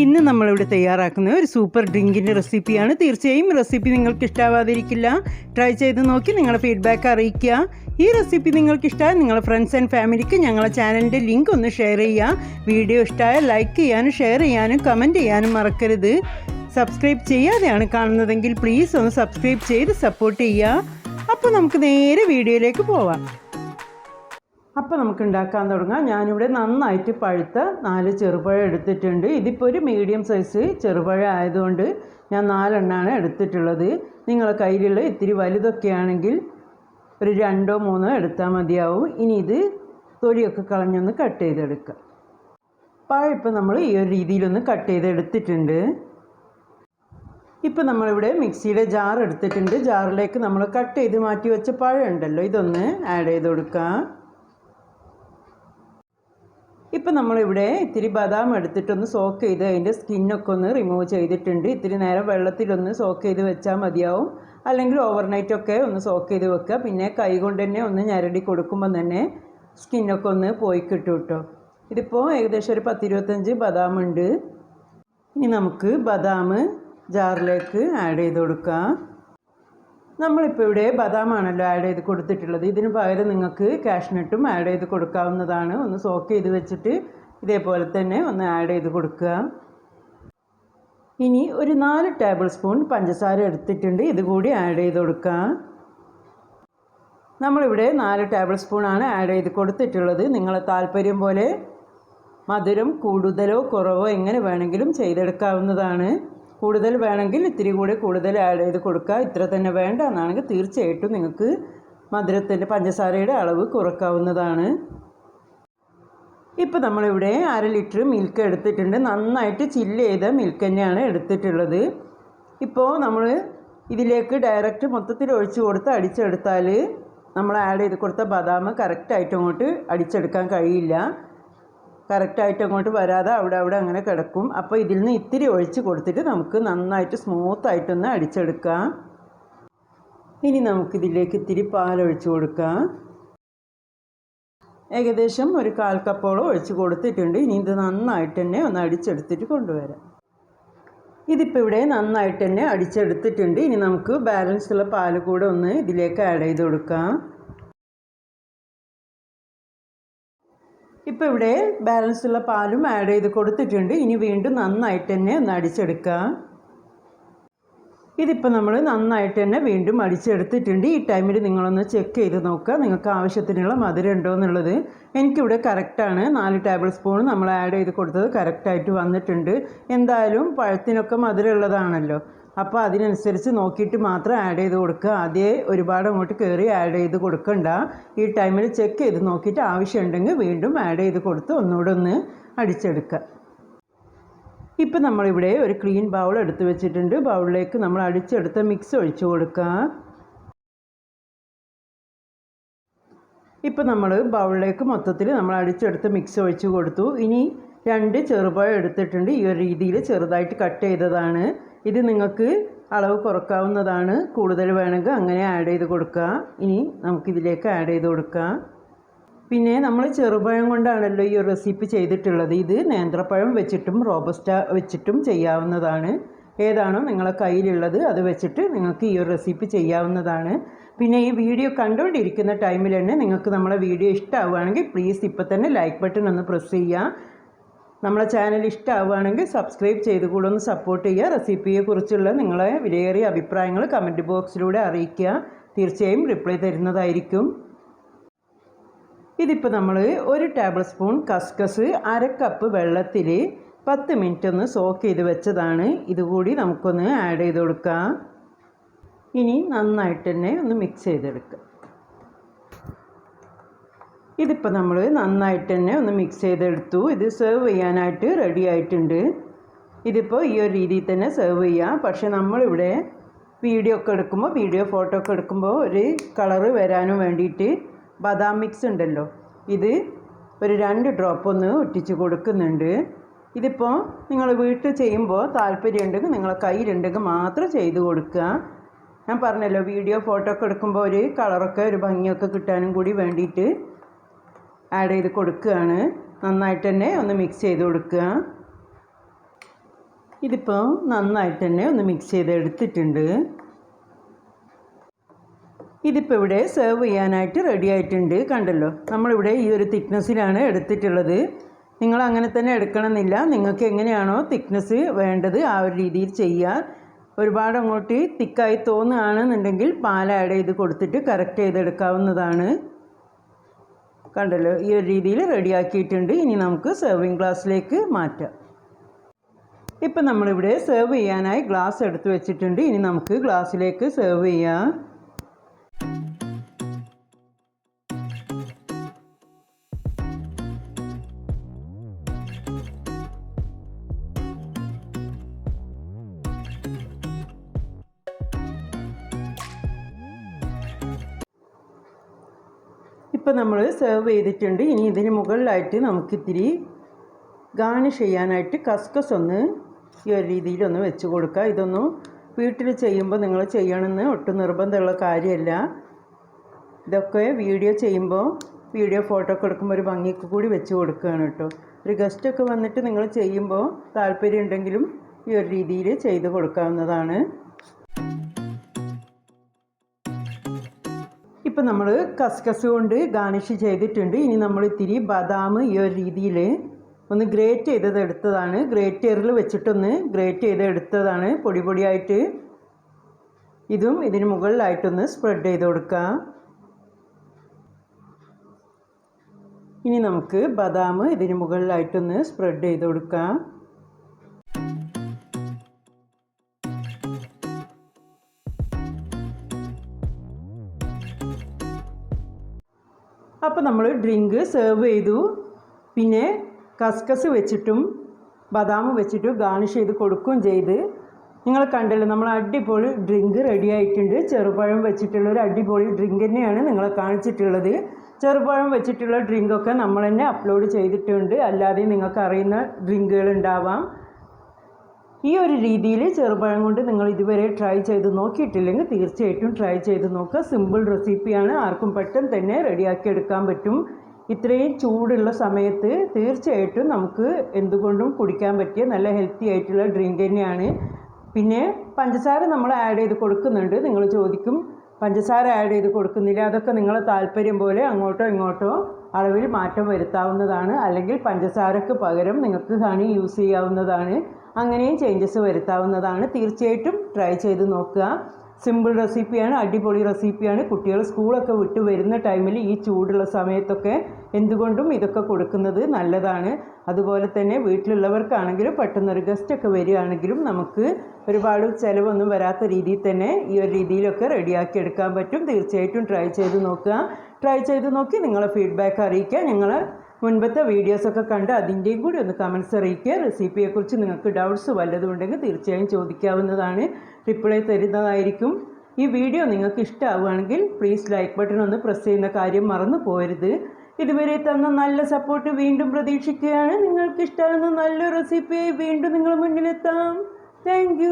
ഇന്ന് നമ്മളിവിടെ തയ്യാറാക്കുന്ന ഒരു സൂപ്പർ ഡ്രിങ്കിന്റെ റെസിപ്പിയാണ്. തീർച്ചയായും റെസിപ്പി നിങ്ങൾക്ക് ഇഷ്ടാവാതിരിക്കില്ല ട്രൈ ചെയ്ത് നോക്കി നിങ്ങളുടെ ഫീഡ്ബാക്ക് അറിയിക്കുക. ഈ റെസിപ്പി നിങ്ങൾക്ക് ഇഷ്ടമായ നിങ്ങളുടെ ഫ്രണ്ട്സ് ആൻഡ് ഫാമിലിക്ക് ഞങ്ങളെ ചാനലിന്റെ ലിങ്ക് ഒന്ന് ഷെയർ ചെയ്യുക. വീഡിയോ ഇഷ്ടമായ ലൈക്ക് ചെയ്യാനും ഷെയർ ചെയ്യാനും കമന്റ് ചെയ്യാനും മറക്കരുത്. സബ്സ്ക്രൈബ് ചെയ്യാതെയാണ് കാണുന്നതെങ്കിൽ പ്ലീസ് ഒന്ന് സബ്സ്ക്രൈബ് ചെയ്ത് സപ്പോർട്ട് ചെയ്യുക. അപ്പോൾ നമുക്ക് നേരെ വീഡിയോയിലേക്ക് പോവാം. അപ്പോൾ നമുക്ക് ഉണ്ടാക്കാൻ തുടങ്ങാം. ഞാനിവിടെ നന്നായിട്ട് പഴുത്ത നാല് ചെറുപഴം എടുത്തിട്ടുണ്ട്. ഇതിപ്പോൾ ഒരു മീഡിയം സൈസ് ചെറുപഴം ആയതുകൊണ്ട് ഞാൻ നാലെണ്ണമാണ് എടുത്തിട്ടുള്ളത്. നിങ്ങളെ കയ്യിലുള്ള ഇത്തിരി വലുതൊക്കെ ആണെങ്കിൽ ഒരു രണ്ടോ മൂന്നോ എടുത്താൽ മതിയാവും. ഇനി ഇത് തൊലിയൊക്കെ കളഞ്ഞൊന്ന് കട്ട് ചെയ്തെടുക്കുക പഴം നമ്മൾ ഈ ഒരു രീതിയിലൊന്ന് കട്ട് ചെയ്തെടുത്തിട്ടുണ്ട്. ഇപ്പോൾ നമ്മളിവിടെ മിക്സിയുടെ ജാർ എടുത്തിട്ടുണ്ട്. ജാറിലേക്ക് നമ്മൾ കട്ട് ചെയ്ത് മാറ്റി വെച്ച പഴം ഉണ്ടല്ലോ ഇതൊന്ന് ആഡ് ചെയ്ത് കൊടുക്കാം. ഇപ്പം നമ്മളിവിടെ ഇത്തിരി ബദാം എടുത്തിട്ടൊന്ന് സോക്ക് ചെയ്ത് അതിന്റെ സ്കിന്നൊക്കെ ഒന്ന് റിമൂവ് ചെയ്തിട്ടുണ്ട്. ഇത്തിരി നേരം വെള്ളത്തിലൊന്ന് സോക്ക് ചെയ്ത് വെച്ചാൽ മതിയാവും. അല്ലെങ്കിൽ ഓവർനൈറ്റ് ഒക്കെ ഒന്ന് സോക്ക് ചെയ്ത് വെക്കുക. പിന്നെ കൈ കൊണ്ട് തന്നെ ഒന്ന് ഞരടി കൊടുക്കുമ്പോൾ തന്നെ സ്കിന്നൊക്കെ ഒന്ന് പോയി കിട്ടും കേട്ടോ. ഇതിപ്പോൾ ഏകദേശം ഒരു പത്തിരുപത്തഞ്ച് ബദാം ഉണ്ട്. ഇനി നമുക്ക് ബദാം ജാറിലേക്ക് ആഡ് ചെയ്ത് കൊടുക്കാം. നമ്മളിപ്പോൾ ഇവിടെ ബദാമാണല്ലോ ആഡ് ചെയ്ത് കൊടുത്തിട്ടുള്ളത്. ഇതിന് പകരം നിങ്ങൾക്ക് കാഷ്നട്ടും ആഡ് ചെയ്ത് കൊടുക്കാവുന്നതാണ്. ഒന്ന് സോക്ക് ചെയ്ത് വെച്ചിട്ട് ഇതേപോലെ തന്നെ ഒന്ന് ആഡ് ചെയ്ത് കൊടുക്കുക. ഇനി ഒരു നാല് ടേബിൾ സ്പൂൺ പഞ്ചസാര എടുത്തിട്ടുണ്ട്. ഇതുകൂടി ആഡ് ചെയ്ത് കൊടുക്കുക. നമ്മളിവിടെ നാല് ടേബിൾ സ്പൂണാണ് ആഡ് ചെയ്ത് കൊടുത്തിട്ടുള്ളത്. നിങ്ങളെ താല്പര്യം പോലെ മധുരം കൂടുതലോ കുറവോ എങ്ങനെ വേണമെങ്കിലും ചെയ്തെടുക്കാവുന്നതാണ്. കൂടുതൽ വേണമെങ്കിൽ ഇത്തിരി കൂടി കൂടുതൽ ആഡ് ചെയ്ത് കൊടുക്കുക. ഇത്ര തന്നെ വേണ്ട എന്നാണെങ്കിൽ തീർച്ചയായിട്ടും നിങ്ങൾക്ക് മധുരത്തിന്റെ പഞ്ചസാരയുടെ അളവ് കുറക്കാവുന്നതാണ്. ഇപ്പോൾ നമ്മളിവിടെ അര ലിറ്റർ മിൽക്ക് എടുത്തിട്ടുണ്ട്. നന്നായിട്ട് ചില്ല് ചെയ്ത മിൽക്ക് തന്നെയാണ് എടുത്തിട്ടുള്ളത്. ഇപ്പോൾ നമ്മൾ ഇതിലേക്ക് ഡയറക്റ്റ് മൊത്തത്തിൽ ഒഴിച്ച് കൊടുത്ത് അടിച്ചെടുത്താൽ നമ്മൾ ആഡ് ചെയ്ത് കൊടുത്ത ബദാം കറക്റ്റായിട്ട് അങ്ങോട്ട് അടിച്ചെടുക്കാൻ കഴിയില്ല. കറക്റ്റായിട്ട് അങ്ങോട്ട് വരാതെ അവിടെ അവിടെ അങ്ങനെ കിടക്കും. അപ്പോൾ ഇതിൽ നിന്ന് ഇത്തിരി ഒഴിച്ച് കൊടുത്തിട്ട് നമുക്ക് നന്നായിട്ട് സ്മൂത്തായിട്ടൊന്ന് അടിച്ചെടുക്കാം. ഇനി നമുക്കിതിലേക്ക് ഇത്തിരി പാലൊഴിച്ച് കൊടുക്കാം. ഏകദേശം ഒരു കാൽ കപ്പോളം ഒഴിച്ച് കൊടുത്തിട്ടുണ്ട്. ഇനി ഇത് നന്നായിട്ട് തന്നെ ഒന്ന് അടിച്ചെടുത്തിട്ട് കൊണ്ടുവരാം. ഇതിപ്പോൾ ഇവിടെ നന്നായിട്ട് തന്നെ അടിച്ചെടുത്തിട്ടുണ്ട്. ഇനി നമുക്ക് ബാലൻസ് ഉള്ള പാൽ കൂടെ ഒന്ന് ഇതിലേക്ക് ആഡ് ചെയ്ത് കൊടുക്കാം. ഇപ്പോൾ ഇവിടെ ബാലൻസ് ഉള്ള പാലും ആഡ് ചെയ്ത് കൊടുത്തിട്ടുണ്ട്. ഇനി വീണ്ടും നന്നായിട്ട് തന്നെ ഒന്ന് അടിച്ചെടുക്കുക. ഇതിപ്പോൾ നമ്മൾ നന്നായിട്ട് തന്നെ വീണ്ടും അടിച്ചെടുത്തിട്ടുണ്ട്. ഈ ടൈമിൽ നിങ്ങളൊന്ന് ചെക്ക് ചെയ്ത് നോക്കുക. നിങ്ങൾക്ക് ആവശ്യത്തിനുള്ള മധുരം ഉണ്ടോ എന്നുള്ളത്. എനിക്കിവിടെ കറക്റ്റാണ് നാല് ടേബിൾ സ്പൂൺ നമ്മൾ ആഡ് ചെയ്ത് കൊടുത്തത് കറക്റ്റായിട്ട് വന്നിട്ടുണ്ട്. എന്തായാലും പഴത്തിനൊക്കെ മധുരം ഉള്ളതാണല്ലോ. അപ്പോൾ അതിനനുസരിച്ച് നോക്കിയിട്ട് മാത്രം ആഡ് ചെയ്ത് കൊടുക്കുക. അതേ ഒരുപാട് അങ്ങോട്ട് കയറി ആഡ് ചെയ്ത് കൊടുക്കണ്ട. ഈ ടൈമിൽ ചെക്ക് ചെയ്ത് നോക്കിയിട്ട് ആവശ്യമുണ്ടെങ്കിൽ വീണ്ടും ആഡ് ചെയ്ത് കൊടുത്ത് ഒന്നുകൂടെ ഒന്ന് അടിച്ചെടുക്കുക. ഇപ്പം നമ്മളിവിടെ ഒരു ക്ലീൻ ബൗൾ എടുത്ത് വെച്ചിട്ടുണ്ട്. ബൗളിലേക്ക് നമ്മൾ അടിച്ചെടുത്ത മിക്സ് ഒഴിച്ചു കൊടുക്കുക. ഇപ്പം നമ്മൾ ബൗളിലേക്ക് മൊത്തത്തിൽ നമ്മൾ അടിച്ചെടുത്ത് മിക്സ് ഒഴിച്ച് കൊടുത്തു. ഇനി രണ്ട് ചെറുപഴം എടുത്തിട്ടുണ്ട്. ഈ ഒരു രീതിയിൽ ചെറുതായിട്ട് കട്ട് ചെയ്തതാണ്. ഇത് നിങ്ങൾക്ക് അളവ് കുറക്കാവുന്നതാണ്. കൂടുതൽ വേണമെങ്കിൽ അങ്ങനെ ആഡ് ചെയ്ത് കൊടുക്കുക ഇനി നമുക്കിതിലേക്ക് ആഡ് ചെയ്ത് കൊടുക്കാം. പിന്നെ നമ്മൾ ചെറുപഴം കൊണ്ടാണല്ലോ ഈ റെസിപ്പി ചെയ്തിട്ടുള്ളത്. ഇത് നേന്ത്രപ്പഴം വെച്ചിട്ടും റോബസ്റ്റ വെച്ചിട്ടും ചെയ്യാവുന്നതാണ്. ഏതാണോ നിങ്ങളെ കയ്യിലുള്ളത് അത് വെച്ചിട്ട് നിങ്ങൾക്ക് ഈ ഒരു റെസിപ്പി ചെയ്യാവുന്നതാണ്. പിന്നെ ഈ വീഡിയോ കണ്ടുകൊണ്ടിരിക്കുന്ന ടൈമിൽ തന്നെ നിങ്ങൾക്ക് നമ്മളെ വീഡിയോ ഇഷ്ടമാവുകയാണെങ്കിൽ പ്ലീസ് ഇപ്പോൾ തന്നെ ലൈക്ക് ബട്ടൺ ഒന്ന് പ്രസ് ചെയ്യുക. നമ്മളെ ചാനൽ ഇഷ്ടമാവുകയാണെങ്കിൽ സബ്സ്ക്രൈബ് ചെയ്ത് കൂടെ ഒന്ന് സപ്പോർട്ട് ചെയ്യുക. റെസിപ്പിയെക്കുറിച്ചുള്ള നിങ്ങളെ വിലയേറിയ അഭിപ്രായങ്ങൾ കമന്റ് ബോക്സിലൂടെ അറിയിക്കുക. തീർച്ചയായും റിപ്ലൈ തരുന്നതായിരിക്കും. ഇതിപ്പോൾ നമ്മൾ ഒരു ടേബിൾ സ്പൂൺ കസ്കസ് അര കപ്പ് വെള്ളത്തിൽ പത്ത് മിനിറ്റ് ഒന്ന് സോക്ക് ചെയ്ത് വെച്ചതാണ്. ഇതുകൂടി നമുക്കൊന്ന് ആഡ് ചെയ്ത് കൊടുക്കാം. ഇനി നന്നായിട്ട് തന്നെ ഒന്ന് മിക്സ് ചെയ്തെടുക്കുക ഇതിപ്പോൾ നമ്മൾ നന്നായിട്ട് തന്നെ ഒന്ന് മിക്സ് ചെയ്തെടുത്തു. ഇത് സെർവ് ചെയ്യാനായിട്ട് റെഡി ആയിട്ടുണ്ട്. ഇതിപ്പോൾ ഈ ഒരു രീതിയിൽ തന്നെ സെർവ് ചെയ്യാം. പക്ഷേ നമ്മളിവിടെ വീഡിയോ ഒക്കെ എടുക്കുമ്പോൾ വീഡിയോ ഫോട്ടോ ഒക്കെ എടുക്കുമ്പോൾ ഒരു കളറ് വരാനും വേണ്ടിയിട്ട് ബദാം മിക്സ് ഉണ്ടല്ലോ. ഇത് ഒരു രണ്ട് ഡ്രോപ്പ് ഒന്ന് ഒട്ടിച്ച് കൊടുക്കുന്നുണ്ട്. ഇതിപ്പോൾ നിങ്ങൾ വീട്ടിൽ ചെയ്യുമ്പോൾ താല്പര്യമുണ്ടെങ്കിൽ നിങ്ങളെ കയ്യിലുണ്ടെങ്കിൽ മാത്രം ചെയ്ത് കൊടുക്കുക. ഞാൻ പറഞ്ഞല്ലോ വീഡിയോ ഫോട്ടോ ഒക്കെ എടുക്കുമ്പോൾ ഒരു കളറൊക്കെ ഒരു ഭംഗിയൊക്കെ കിട്ടാനും കൂടി വേണ്ടിയിട്ട് ആഡ് ചെയ്ത് കൊടുക്കുകയാണ്. നന്നായിട്ട് തന്നെ ഒന്ന് മിക്സ് ചെയ്ത് കൊടുക്കുക. ഇതിപ്പോൾ നന്നായിട്ട് തന്നെ ഒന്ന് മിക്സ് ചെയ്ത് എടുത്തിട്ടുണ്ട്. ഇതിപ്പോൾ ഇവിടെ സെർവ് ചെയ്യാനായിട്ട് റെഡി ആയിട്ടുണ്ട്. കണ്ടല്ലോ നമ്മളിവിടെ ഈ ഒരു തിക്നെസ്സിലാണ് എടുത്തിട്ടുള്ളത്. നിങ്ങൾ അങ്ങനെ തന്നെ എടുക്കണമെന്നില്ല. നിങ്ങൾക്ക് എങ്ങനെയാണോ തിക്നെസ് വേണ്ടത് ആ ഒരു രീതിയിൽ ചെയ്യുക. ഒരുപാട് അങ്ങോട്ട് തിക്കായി തോന്നുകയാണെന്നുണ്ടെങ്കിൽ പാൽ ആഡ് ചെയ്ത് കൊടുത്തിട്ട് കറക്റ്റ് ചെയ്തെടുക്കാവുന്നതാണ്. കണ്ടല്ലോ ഈ ഒരു രീതിയിൽ റെഡിയാക്കിയിട്ടുണ്ട്. ഇനി നമുക്ക് സെർവിങ് ഗ്ലാസ്സിലേക്ക് മാറ്റാം. ഇപ്പം നമ്മളിവിടെ സെർവ് ചെയ്യാനായി ഗ്ലാസ് എടുത്ത് വെച്ചിട്ടുണ്ട്. ഇനി നമുക്ക് ഗ്ലാസ്സിലേക്ക് സെർവ് ചെയ്യാം. ഇപ്പം നമ്മൾ സെർവ് ചെയ്തിട്ടുണ്ട്. ഇനി ഇതിന് മുകളിലായിട്ട് നമുക്കിത്തിരി ഗാർണിഷ് ചെയ്യാനായിട്ട് കസ്കസ് ഒന്ന് ഈ ഒരു രീതിയിലൊന്ന് വെച്ച് കൊടുക്കുക. ഇതൊന്നും വീട്ടിൽ ചെയ്യുമ്പോൾ നിങ്ങൾ ചെയ്യണമെന്ന് ഒട്ടും നിർബന്ധമുള്ള കാര്യമല്ല. ഇതൊക്കെ വീഡിയോ ചെയ്യുമ്പോൾ വീഡിയോ ഫോട്ടോ ഒക്കെ എടുക്കുമ്പോൾ ഒരു ഭംഗിക്ക് കൂടി വെച്ച് കൊടുക്കുകയാണ് കേട്ടോ. ഒരു ഗസ്റ്റൊക്കെ വന്നിട്ട് നിങ്ങൾ ചെയ്യുമ്പോൾ താല്പര്യം ഉണ്ടെങ്കിലും ഈ ഒരു രീതിയിൽ ചെയ്ത് കൊടുക്കാവുന്നതാണ്. ഇപ്പം നമ്മൾ കസ്കസ് കൊണ്ട് ഗാർണിഷ് ചെയ്തിട്ടുണ്ട്. ഇനി നമ്മൾ ഇത്തിരി ബദാം ഈ ഒരു രീതിയിൽ ഒന്ന് ഗ്രേറ്റ് ചെയ്തത് എടുത്തതാണ്. ഗ്രേറ്ററിൽ വെച്ചിട്ടൊന്ന് ഗ്രേറ്റ് ചെയ്ത് എടുത്തതാണ്. പൊടി പൊടിയായിട്ട് ഇതും ഇതിന് മുകളിലായിട്ടൊന്ന് സ്പ്രെഡ് ചെയ്ത് കൊടുക്കാം. ഇനി നമുക്ക് ബദാം ഇതിന് മുകളിലായിട്ടൊന്ന് സ്പ്രെഡ് ചെയ്ത് കൊടുക്കാം. അപ്പോൾ നമ്മൾ ഡ്രിങ്ക് സെർവ് ചെയ്തു. പിന്നെ കസ്കസ് വെച്ചിട്ടും ബദാം വെച്ചിട്ടും ഗാർണിഷ് ചെയ്ത് കൊടുക്കുകയും ചെയ്ത്. നിങ്ങൾ കണ്ടല്ലോ നമ്മൾ അടിപൊളി ഡ്രിങ്ക് റെഡി ആയിട്ടുണ്ട്. ചെറുപഴം വെച്ചിട്ടുള്ള ഒരു അടിപൊളി ഡ്രിങ്ക് തന്നെയാണ് നിങ്ങളെ കാണിച്ചിട്ടുള്ളത്. ചെറുപഴം വെച്ചിട്ടുള്ള ഡ്രിങ്കൊക്കെ നമ്മൾ തന്നെ അപ്ലോഡ് ചെയ്തിട്ടുണ്ട്. അല്ലാതെ നിങ്ങൾക്ക് അറിയുന്ന ഡ്രിങ്കുകൾ ഉണ്ടാവാം. ഈ ഒരു രീതിയിൽ ചെറുപഴം കൊണ്ട് നിങ്ങൾ ഇതുവരെ ട്രൈ ചെയ്ത് നോക്കിയിട്ടില്ലെങ്കിൽ തീർച്ചയായിട്ടും ട്രൈ ചെയ്ത് നോക്കുക. സിമ്പിൾ റെസിപ്പിയാണ് ആർക്കും പെട്ടെന്ന് തന്നെ റെഡിയാക്കി എടുക്കാൻ പറ്റും. ഇത്രയും ചൂടുള്ള സമയത്ത് തീർച്ചയായിട്ടും നമുക്ക് എന്തുകൊണ്ടും കുടിക്കാൻ പറ്റിയ നല്ല ഹെൽത്തി ആയിട്ടുള്ള ഡ്രിങ്ക് തന്നെയാണ്. പിന്നെ പഞ്ചസാര നമ്മൾ ആഡ് ചെയ്ത് കൊടുക്കുന്നുണ്ട്. നിങ്ങൾ ചോദിക്കും പഞ്ചസാര ആഡ് ചെയ്ത് കൊടുക്കുന്നില്ല. അതൊക്കെ നിങ്ങളെ താല്പര്യം പോലെ അങ്ങോട്ടോ ഇങ്ങോട്ടോ അളവിൽ മാറ്റം വരുത്താവുന്നതാണ്. അല്ലെങ്കിൽ പഞ്ചസാരക്ക് പകരം നിങ്ങൾക്ക് ഹണി യൂസ് ചെയ്യാവുന്നതാണ്. അങ്ങനെയും ചേഞ്ചസ് വരുത്താവുന്നതാണ്. തീർച്ചയായിട്ടും ട്രൈ ചെയ്ത് നോക്കുക. സിമ്പിൾ റെസിപ്പിയാണ് അടിപൊളി റെസിപ്പിയാണ് കുട്ടികൾ സ്കൂളൊക്കെ വിട്ട് വരുന്ന ടൈമിൽ ഈ ചൂടുള്ള സമയത്തൊക്കെ എന്തുകൊണ്ടും ഇതൊക്കെ കൊടുക്കുന്നത് നല്ലതാണ്. അതുപോലെ തന്നെ വീട്ടിലുള്ളവർക്കാണെങ്കിലും പെട്ടെന്നൊരു ഗസ്റ്റൊക്കെ വരികയാണെങ്കിലും നമുക്ക് ഒരുപാട് ചിലവൊന്നും വരാത്ത രീതിയിൽ തന്നെ ഈ ഒരു രീതിയിലൊക്കെ റെഡിയാക്കി എടുക്കാൻ പറ്റും. തീർച്ചയായിട്ടും ട്രൈ ചെയ്ത് നോക്കുക. ട്രൈ ചെയ്ത് നോക്കി നിങ്ങളെ ഫീഡ്ബാക്ക് അറിയിക്കുക. ഞങ്ങൾ മുൻപത്തെ വീഡിയോസൊക്കെ കണ്ട് അതിന്റെയും കൂടി ഒന്ന് കമൻസ് അറിയിക്കുക. റെസിപ്പിയെക്കുറിച്ച് നിങ്ങൾക്ക് ഡൗട്ട്സ് വല്ലതും ഉണ്ടെങ്കിൽ തീർച്ചയായും ചോദിക്കാവുന്നതാണ്. റിപ്ലൈ തരുന്നതായിരിക്കും. ഈ വീഡിയോ നിങ്ങൾക്ക് ഇഷ്ടമാവുകയാണെങ്കിൽ പ്ലീസ് ലൈക്ക് ബട്ടൺ ഒന്ന് പ്രസ് ചെയ്യുന്ന കാര്യം മറന്നു പോരുത് ഇതുവരെ തന്ന നല്ല സപ്പോർട്ട് വീണ്ടും പ്രതീക്ഷിക്കുകയാണ്. നിങ്ങൾക്ക് ഇഷ്ടമാകുന്ന നല്ല റെസിപ്പിയായി വീണ്ടും നിങ്ങൾ മുന്നിലെത്താം. താങ്ക്